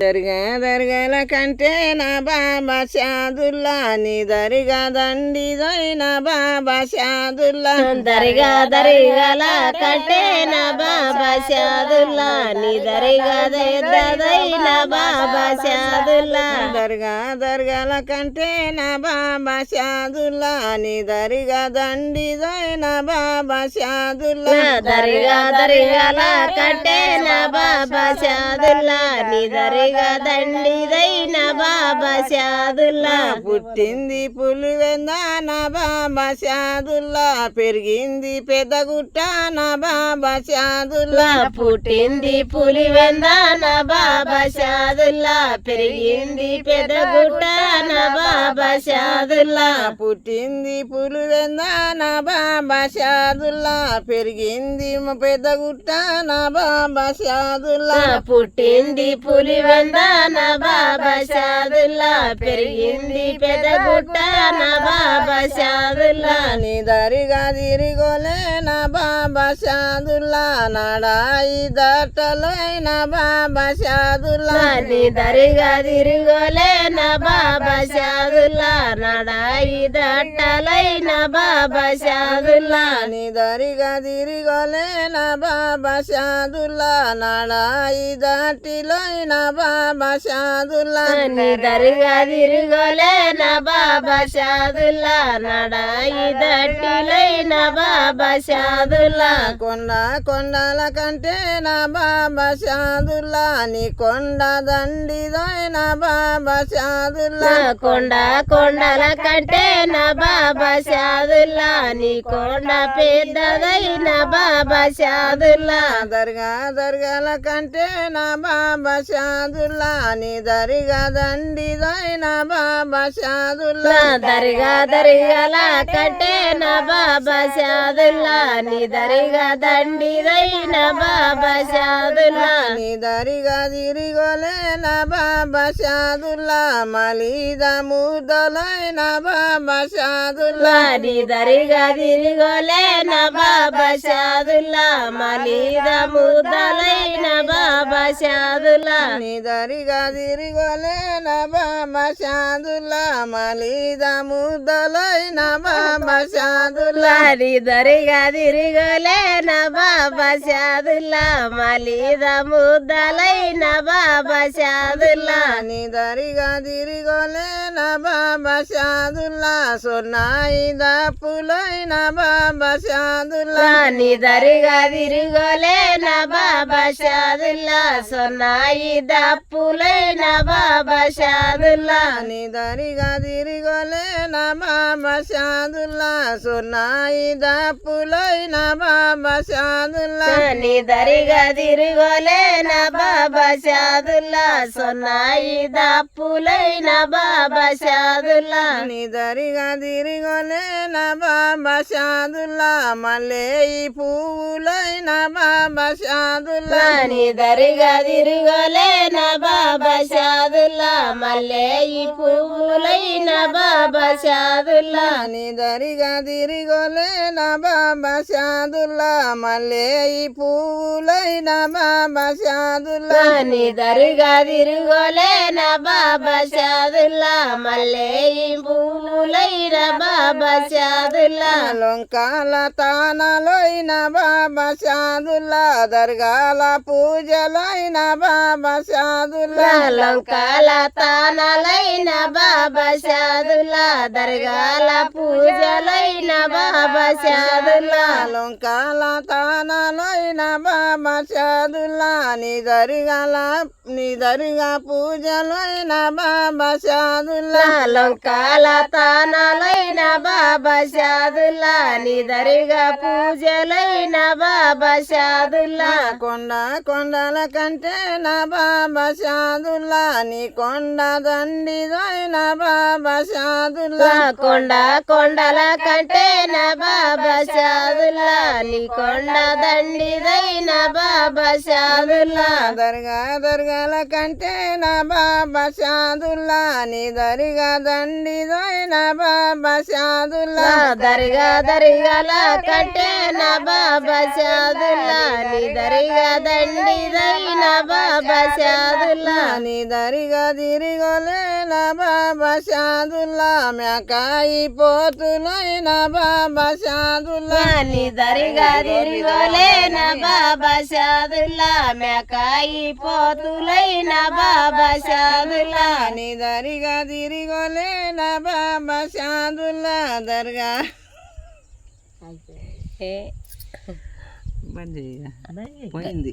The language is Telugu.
దర్గా దర్గాల కంటే నా బాబా షాదుల్లా నీ దరిగా దండిదైన బాబా షాదుల్లా దరిగా దరిగల కట్టే నా బాబా షాదుల్లా నీ దరిగా దైన బాబా షాదుల్లా దర్గా దర్గాల కంటే నా బాబా షాదుల్లా నీ దరిగా దండిదైన బాబా షాదుల్లా దరిగా దరిగల కట్టే నా బాబా షాదుల్లా నీ దరిగా దండిదైన బాబా షాదుల్లా పుట్టింది పులివెంద నా బాబా షాదుల్లా పెరిగింది పెద్దగుట్ట నా బాబా షాదుల్లా పుట్టింది పులివెంద నా బాబా షాదుల్లా పెరిగింది పెద్ద గుట్ట నా బాబా షాదుల్లా పుట్టింది పులివెంద నా బాబా షాదుల్లా పెరిగింది మా పెద్దగుట్ట నా బాబా షాదుల్లా పుట్టింది పులివెంద నా బాబా షాదుల్లా పెరిగింది పెద్ద గుట్ట నా బాబా షాదుల్లా నీ దరిగా తిరిగోలే నా బాబా షాదుల్లా నాడాయి దట్టలై నా బాబా షాదుల్లా నీ దరిగా తిరుగోలే నా బాబా షాదుల్లా నడాయి దట్టలైన బాబా షాదుల్లా నీ దరిగా తిరిగోలే నా బాబా షాదుల్లా నాడాయి దాటిలోై నా బాబా షాదుల్లా నీ దరిగా తిరుగోలే నా బాబా షాదుల్లా నడాయి దట్టిలైన బాబా షాదుల్లా కొండ కొండల కంటే నా బాబా షాదుల్లా నీ కొండ దండిదోయ్ నా బాబా షాదుల్లా కొండ కొండల కంటే నా బాబా షాదుల్లా నీ కొండ పెద్దదైన బాబా షాదుల్లా దర్గా దర్గాల కంటే నా బాబా నీ దరిగా దండిదోయ్ నా బాబా షాదుల్లా దరిగా దరిగల కట్టే నా బాబా షాదుల్లా నీ దరిగా దండిదైన బాబా షాదుల్లా నీ దరిగా తిరిగోలే నా బాబా షాదుల్లా మలీద ముద్దలై నా బాబా షాదుల్లా నీ దరిగా తిరిగోలే నా బాబా షాదుల్లా మలీద ముద్దలైన బాబా షాదుల్లా నీ దరిగా తిరిగోలే నా బాబా షాదుల్లా మలీద ముద్దలై నా బాబా షాదుల్లా నీ దరిగా తిరిగోలే నా బాబా షాదుల్లా మలీద ముద్దలైన బాబా షాదుల్లా నీ దరిగా తిరిగోలే నా బాబా షాదుల్లా సొన్నాయి దప్పులై నా బాబా షాదుల్లా నీ దరిగా తిరిగోలే నా బాబా షాదుల్లా సొన్నాయి దప్పులై నా బాబా షాదుల్లా నీ దరిగా తిరిగోలే నా బాబా షాదుల్లా సొన్నాయి దప్పులై నా బాబా షాదుల్లా నీ దరిగా తిరిగోలే నా బాబా షాదుల్లా సొన్నాయి దప్పులై నా బాబా షాదుల్లా నీ దరిగా తిరిగోలే నా బాబా షాదుల్లా మళ్ళీ ఈ పువ్వులై నా బాబా షాదుల్లా నీ దరిగా తిరిగోలే నా బాబా షాదుల్లా మల్లె ఈ పువ్వులైన బాబా షాదుల్లా నీ దరిగా తిరిగోలే నా బాబా షాదుల్లా మళ్ళీ ఈ పువ్వులై నా బాబా షాదుల్లా నీ దరిగా తిరుగోలే నా బాబా షాదుల్లా ఈ పువ్వులైన బాబా షాదుల్లా లొంకాల తానలోయిన బాబా షాదుల్లా దర్గాల పూజలైన బాబా షాదుల్లా లంకాల తానలైన బాబా షాదుల్లా దర్గాల పూజలైన బాబా షాదుల్లా లొంకాల తానలోయిన బాబా షాదుల్లా నీ దరిగాల నీ దరిగా పూజలైన బాబా షాదుల్లా లంకాల తానలైన బాబా షాదుల్లా నీ దరిగా పూజలైన బాబా షాదుల్లా కొండ కొండల కంటే నా బాబా షాదుల్లా నీ కొండ దండిదైన బాబా షాదుల్లా కొండ కొండల కంటే నా బాబా షాదుల్లా నీ కొండ దండిదైన బాబా షాదుల్లా దర్గా దర్గాల కంటే నా బాబా షాదుల్లా నీ దరిగా దండిదైన బాబా షాదుల్లా దరిగా దరిగల కంటే నా బాబా షాదుల్లా నీ దరిగా దండిదైన బాబా షాదుల్లా నీ దరిగా తిరిగోలే నా బాబా షాదుల్లా మేకాయి పోతులైన బాబా షాదుల్లా నీ దరిగా తిరిగోలే నా బాబా షాదుల్లా మేకాయి పోతులైన బాబా షాదుల్లా నీ దరిగా తిరిగోలే నా బాబా షాదుల్లా దర్గా బంద్ చేయ పోయింది.